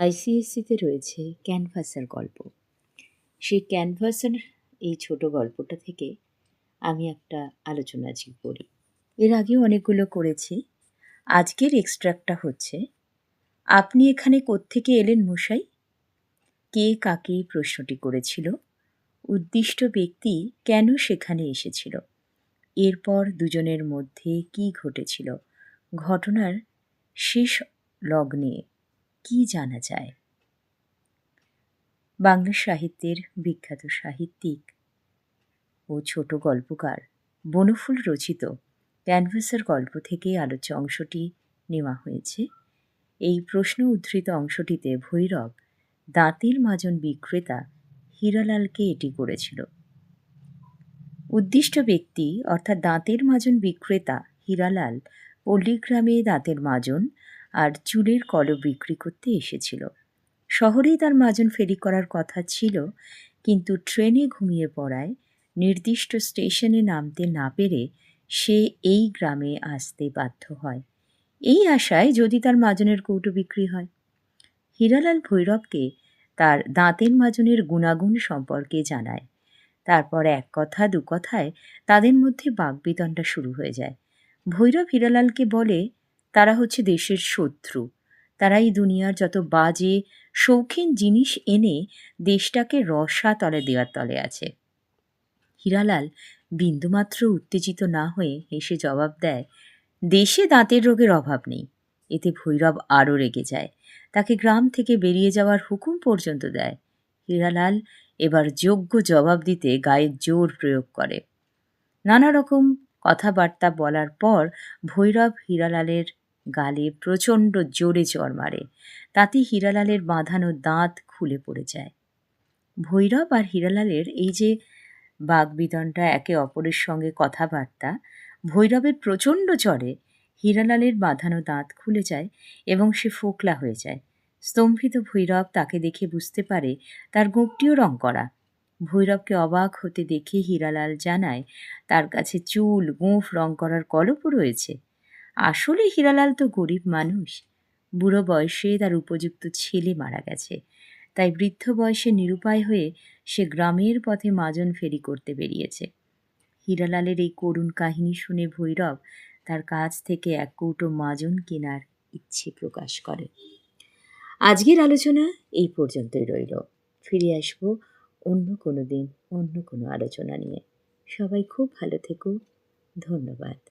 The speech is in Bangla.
আইসিএসসিতে রয়েছে ক্যানভাসের গল্প। সেই ক্যানভাসের এই ছোট গল্পটা থেকে আমি একটা আলোচনা আজকে করি। এর আগেও অনেকগুলো করেছি। আজকের এক্সট্রাক্টটা হচ্ছে, আপনি এখানে কোত্থেকে এলেন মশাই? কে কাকে প্রশ্নটি করেছিল? উদ্দিষ্ট ব্যক্তি কেন সেখানে এসেছিল? এরপর দুজনের মধ্যে কি ঘটেছিল? ঘটনার শেষ লগ্নে কি জানা যায়? বাংলা সাহিত্যের বিখ্যাত সাহিত্যিক ও ছোট গল্পকার বনফুল রচিত ক্যানভাসের গল্প থেকে আলোচ্য অংশটি নেওয়া হয়েছে। এই প্রশ্ন উদ্ধৃত অংশটিতে ভৈরব দাঁতের মাজন বিক্রেতা হীরালালকে এটি করেছিল। উদ্দিষ্ট ব্যক্তি অর্থাৎ দাঁতের মাজন বিক্রেতা হীরালাল পল্লীগ্রামে দাঁতের মাজন আর চুলের কলব বিক্রি করতে এসেছিল। শহরেই তার মাজন ফেরি করার কথা ছিল, কিন্তু ট্রেনে ঘুমিয়ে পড়ায় নির্দিষ্ট স্টেশনে নামতে না পেরে সে এই গ্রামে আসতে বাধ্য হয়। এই আশায় যদি তার মাজনের কৌটো বিক্রি হয়। হীরালাল ভৈরবকে তার দাঁতের মাজনের গুণাগুণ সম্পর্কে জানায়। তারপর এক কথা, দু কথায় তাদের মধ্যে বাগবিতণ্ডা শুরু হয়ে যায়। ভৈরব হীরালালকে বলে তারা হচ্ছে দেশের শত্রু। তারা এই দুনিয়ার যত বাজে, শৌখিন জিনিস এনে দেশটাকে রসা তলে দেওয়ার তলে আছে। হীরালাল বিন্দুমাত্র উত্তেজিত না হয়ে হেসে জবাব দেয়, দেশে দাঁতের রোগের অভাব নেই। এতে ভৈরব আরও রেগে যায়। তাকে গ্রাম থেকে বেরিয়ে যাওয়ার হুকুম পর্যন্ত দেয়। হীরালাল এবার যোগ্য জবাব দিতে গায়ের জোর প্রয়োগ করে। নানা রকম কথাবার্তা বলার পর ভৈরব হীরালালের গালে প্রচণ্ড জোরে চর মারে। তাতে হীরালালের বাঁধানো দাঁত খুলে পড়ে যায়। ভৈরব আর হীরালালের এই যে বাগবিদনটা একে অপরের সঙ্গে কথাবার্তা, ভৈরবের প্রচণ্ড চড়ে হীরালালের বাঁধানো দাঁত খুলে যায় এবং সে ফোকলা হয়ে যায়। স্তম্ভিত ভৈরব তাকে দেখে বুঝতে পারে তার গোপটিও রং করা। ভৈরবকে অবাক হতে দেখে হীরালাল জানায়, তার কাছে চুল, গোঁফ রং করার কলপও রয়েছে। আসলে হীরালাল তো গরিব মানুষ। বুড়ো বয়সে তার উপযুক্ত ছেলে মারা গেছে। তাই বৃদ্ধ বয়সে নিরুপায় হয়ে সে গ্রামের পথে মাজন ফেরি করতে বেরিয়েছে। হীরালালের এই করুণ কাহিনী শুনে ভৈরব তার কাছ থেকে এক কৌটো মাজন কেনার ইচ্ছে প্রকাশ করে। আজকের আলোচনা এই পর্যন্তই রইল। ফিরে আসব অন্য কোনো দিন, অন্য কোনো আলোচনা নিয়ে। সবাই খুব ভালো থেকো। ধন্যবাদ।